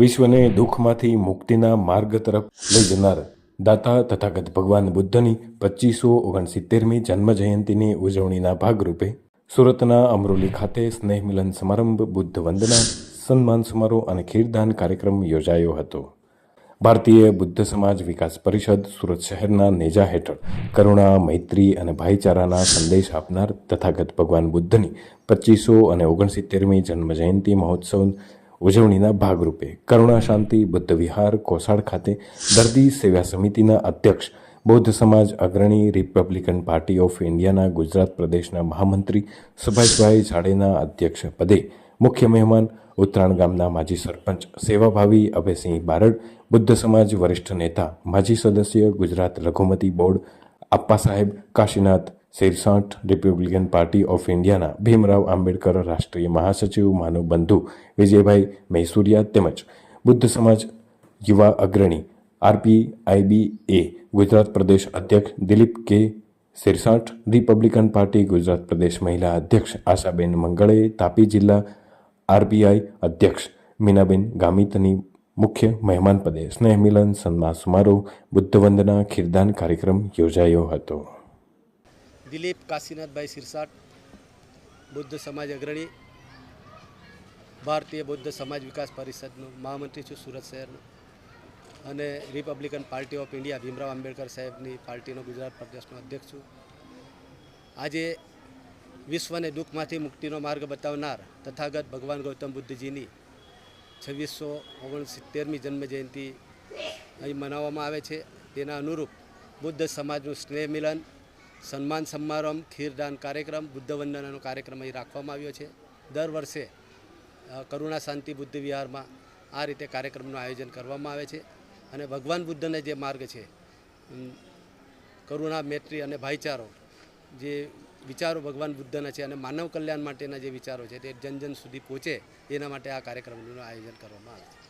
વિશ્વને દુઃખમાંથી મુક્તિના માર્ગ તરફ લઈ જનાર દાતા તથાગત ભગવાન બુદ્ધની પચીસો ઓગણસિત્તેરમી જન્મજયંતિની ઉજવણીના ભાગરૂપે સુરતના અમરોલી ખાતે સ્નેહ મિલન સમારંભ, બુદ્ધ વંદના, સન્માન સમારોહ અને ખીરદાન કાર્યક્રમ યોજાયો હતો. ભારતીય બુદ્ધ સમાજ વિકાસ પરિષદ સુરત શહેરના નેજા હેઠળ કરુણા, મૈત્રી અને ભાઈચારાના સંદેશ આપનાર તથાગત ભગવાન બુદ્ધની પચીસો અને ઓગણસિત્તેરમી જન્મજયંતિ મહોત્સવ ઉજવણીના ભાગરૂપે કરુણા શાંતિ, બુદ્ધ વિહાર કોસાડ ખાતે દર્દી સેવા સમિતિના અધ્યક્ષ, બૌદ્ધ સમાજ અગ્રણી રિપબ્લિકન પાર્ટી ઓફ ઇન્ડિયાના ગુજરાત પ્રદેશના મહામંત્રી સુભાષભાઈ ઝાડેના અધ્યક્ષ પદે મુખ્ય મહેમાન ઉત્તરાણ ગામના માજી સરપંચ, સેવાભાવી અભયસિંહ બારડ, બુદ્ધ સમાજ વરિષ્ઠ નેતા, માજી સદસ્ય ગુજરાત લઘુમતી board Appa Saheb Kashinath Shersath Republican party of ઇન્ડિયાના ભીમરાવ આંબેડકર રાષ્ટ્રીય મહાસચિવ માનવ બંધુ વિજયભાઈ મૈસુરિયા તેમજ બુદ્ધ સમાજ યુવા અગ્રણી આરપીઆઈબી એ ગુજરાત પ્રદેશ અધ્યક્ષ દિલીપ કે શેરસાઠ રિપબ્લિકન પાર્ટી ગુજરાત પ્રદેશ મહિલા અધ્યક્ષ આશાબેન મંગળે તાપી જિલ્લા આરબીઆઈ અધ્યક્ષ મીનાબેન ગામિતની મુખ્ય મહેમાન પદે સ્નેહ મિલન સન્માન સમારોહ બુદ્ધ વંદના ખીરદાન કાર્યક્રમ યોજાયો હતો. દિલીપ કાશીનાથભાઈ સિરસાટ, બુદ્ધ સમાજ અગ્રણી, ભારતીય બુદ્ધ સમાજ વિકાસ પરિષદનો મહામંત્રી છું સુરત શહેરનો અને Republican party of India Bhimrao Ambedkar સાહેબની પાર્ટીનો ગુજરાત પ્રદેશનો અધ્યક્ષ છું. આજે વિશ્વને દુઃખમાંથી મુક્તિનો માર્ગ બતાવનાર તથાગત ભગવાન ગૌતમ બુદ્ધજીની છવ્વીસો ઓગણસિત્તેરમી જન્મજયંતિ અહીં મનાવવામાં આવે છે. તેના અનુરૂપ બુદ્ધ સમાજનું સ્નેહ મિલન સન્માન સમારંભ, ખીરદાન કાર્યક્રમ, બુદ્ધ વંદનાનો કાર્યક્રમ અહીં રાખવામાં આવ્યો છે. દર વર્ષે કરુણા શાંતિ બુદ્ધ વિહારમાં આ રીતે કાર્યક્રમનું આયોજન કરવામાં આવે છે અને ભગવાન બુદ્ધને જે માર્ગ છે કરુણા, મૈત્રી અને ભાઈચારો જે વિચારો ભગવાન બુદ્ધના છે અને માનવ કલ્યાણ માટેના જે વિચારો છે તે જન જન સુધી પહોંચે એના માટે આ કાર્યક્રમનું આયોજન કરવામાં આવે છે.